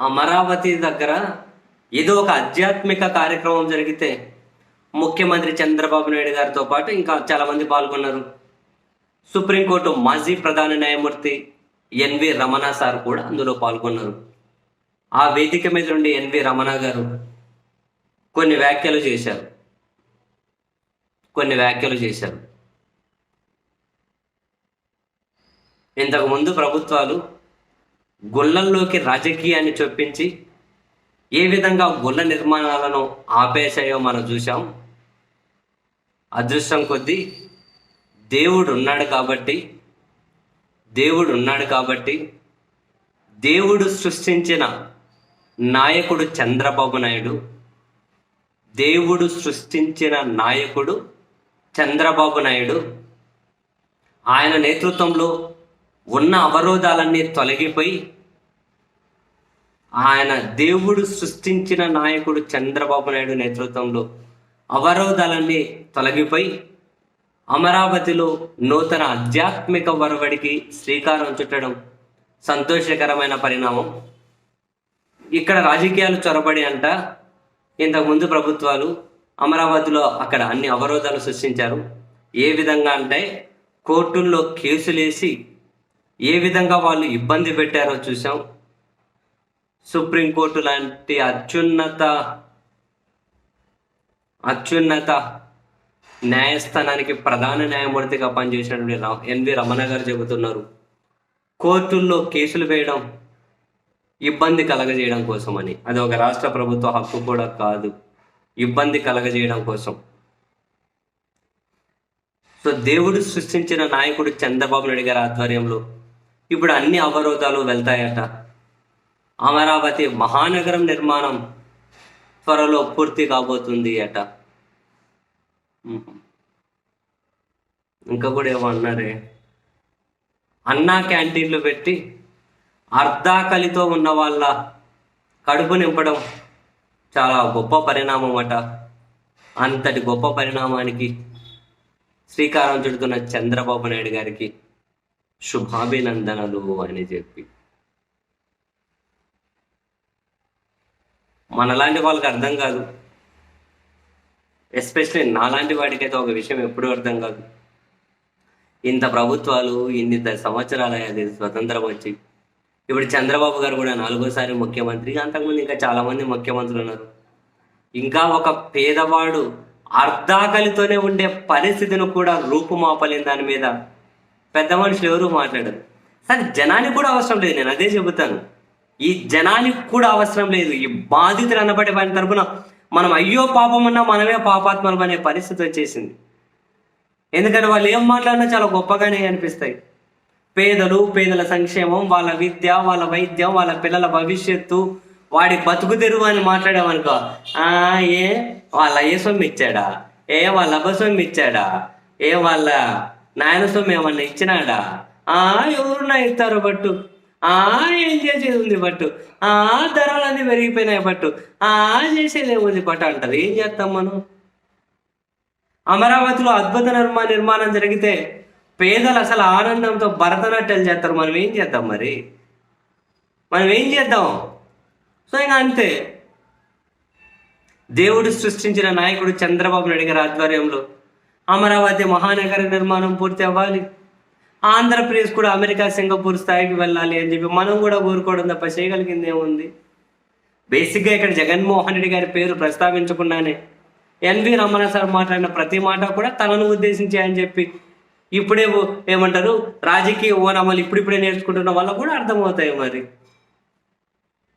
అమరావతి దగ్గర ఏదో ఒక ఆధ్యాత్మిక కార్యక్రమం జరిగితే ముఖ్యమంత్రి చంద్రబాబు నాయుడు గారితో పాటు ఇంకా చాలామంది పాల్గొన్నారు. సుప్రీంకోర్టు మాజీ ప్రధాన న్యాయమూర్తి ఎన్వి రమణ సార్ కూడా అందులో పాల్గొన్నారు. ఆ వేదిక మీద నుండి ఎన్వి రమణ గారు కొన్ని వ్యాఖ్యలు చేశారు. కొన్ని వ్యాఖ్యలు చేశారు. ఇంతకుముందు ప్రభుత్వాలు గుళ్ళల్లోకి రాజకీయాన్ని చొప్పించి ఏ విధంగా గుళ్ళ నిర్మాణాలను ఆపేశాయో మనం చూసాం అదృష్టం కొద్దీ దేవుడు ఉన్నాడు కాబట్టి దేవుడు ఉన్నాడు కాబట్టి దేవుడు సృష్టించిన నాయకుడు చంద్రబాబు నాయుడు దేవుడు సృష్టించిన నాయకుడు చంద్రబాబు నాయుడు ఆయన నేతృత్వంలో ఉన్న అవరోధాలన్నీ తొలగిపోయి ఆయన దేవుడు సృష్టించిన నాయకుడు చంద్రబాబు నాయుడు నేతృత్వంలో అవరోధాలన్నీ తొలగిపోయి అమరావతిలో నూతన ఆధ్యాత్మిక వరవడికి శ్రీకారం చుట్టడం సంతోషకరమైన పరిణామం. ఇక్కడ రాజకీయాలు చొరబడి అంట ఇంతకుముందు ప్రభుత్వాలు అమరావతిలో అక్కడ అన్ని అవరోధాలు సృష్టించారు. ఏ విధంగా అంటే కోర్టుల్లో కేసులేసి ఏ విధంగా వాళ్ళు ఇబ్బంది పెట్టారో చూసాం సుప్రీంకోర్టు లాంటి అత్యున్నత అత్యున్నత న్యాయస్థానానికి ప్రధాన న్యాయమూర్తిగా పనిచేసినటువంటి ఎన్వి రమణ గారు చెబుతున్నారు. కోర్టుల్లో కేసులు వేయడం ఇబ్బంది కలగజేయడం కోసం అని అది ఒక రాష్ట్ర ప్రభుత్వ హక్కు కూడా కాదు. ఇబ్బంది కలగజేయడం కోసం. సో దేవుడు సృష్టించిన నాయకుడు చంద్రబాబు నాయుడు గారి ఆధ్వర్యంలో ఇప్పుడు అన్ని అవరోధాలు వెళ్తాయట. అమరావతి మహానగరం నిర్మాణం త్వరలో పూర్తి కాబోతుంది అట. ఇంకా కూడా ఏమన్నారే అన్నా క్యాంటీన్లు పెట్టి అర్ధాకలితో ఉన్న వాళ్ళ కడుపు నింపడం చాలా గొప్ప పరిణామం అట. అంతటి గొప్ప పరిణామానికి శ్రీకారం చుడుతున్న చంద్రబాబు నాయుడు గారికి శుభాభినందనలు అని చెప్పి. మనలాంటి వాళ్ళకి అర్థం కాదు. ఎస్పెషల్లీ నాలాంటి వాడికైతే ఒక విషయం ఎప్పుడూ అర్థం కాదు. ఇంత ప్రభుత్వాలు ఇన్ని సంవత్సరాలు అయ్యేది స్వతంత్రం వచ్చి ఇప్పుడు చంద్రబాబు గారు కూడా నాలుగోసారి ముఖ్యమంత్రి అంతకుముందు ఇంకా చాలామంది ముఖ్యమంత్రులు ఉన్నారు. ఇంకా ఒక పేదవాడు అర్ధాకలితోనే ఉండే పరిస్థితిని కూడా రూపుమాపలేని దాని మీద పెద్ద మనుషులు ఎవరు మాట్లాడరు. సరే జనానికి కూడా అవసరం లేదు నేను అదే చెబుతాను. ఈ జనానికి కూడా అవసరం లేదు. ఈ బాధితులు అన్నప్పటి వారి తరపున మనం అయ్యో పాపం ఉన్నా మనమే పాపాత్మలం అనే పరిస్థితి వచ్చేసింది. ఎందుకంటే వాళ్ళు ఏం మాట్లాడినా చాలా గొప్పగానే అనిపిస్తాయి. పేదలు పేదల సంక్షేమం వాళ్ళ విద్య వాళ్ళ వైద్యం వాళ్ళ పిల్లల భవిష్యత్తు వాడి బతుకు తెరువు అని మాట్లాడామనుకో ఆ ఏ వాళ్ళ అయ్య సొమ్ము ఇచ్చాడా? ఏ వాళ్ళ అబ్బ ఇచ్చాడా? ఏ వాళ్ళ నాయన సొమ్ము ఏమన్నా ఇచ్చినాడా? ఆ ఎవరున్నా ఇస్తారు బట్టు. ఆ ఏం చేసేది ఉంది పట్టు? ఆ అన్ని పెరిగిపోయినాయి పట్టు. ఆ చేసేది ఏముంది పట్టు అంటారు. ఏం చేస్తాం మనం? అమరావతిలో అద్భుత నిర్మా నిర్మాణం జరిగితే పేదలు అసలు ఆనందంతో భరతనాట్యాలు చేస్తారు. మనం ఏం చేద్దాం మరి? మనం ఏం చేద్దాం? సో ఇంకా అంతే. దేవుడు సృష్టించిన నాయకుడు చంద్రబాబు నాయుడు గారి ఆధ్వర్యంలో. అమరావతి మహానగర నిర్మాణం పూర్తి అవ్వాలి. ఆంధ్రప్రదేశ్ కూడా అమెరికా సింగపూర్ స్థాయికి వెళ్ళాలి అని చెప్పి మనం కూడా కోరుకోవడం తప్ప చేయగలిగింది ఏముంది బేసిక్గా ఇక్కడ జగన్మోహన్ రెడ్డి గారి పేరు ప్రస్తావించకుండానే ఎన్వి రమణ సార్ మాట్లాడిన ప్రతి మాట కూడా తనను ఉద్దేశించి అని చెప్పి ఇప్పుడే ఓ- ఏమంటారు రాజకీయ ఓనమాలు ఇప్పుడిప్పుడే నేర్చుకుంటున్న వల్ల కూడా అర్థమవుతాయి మరి.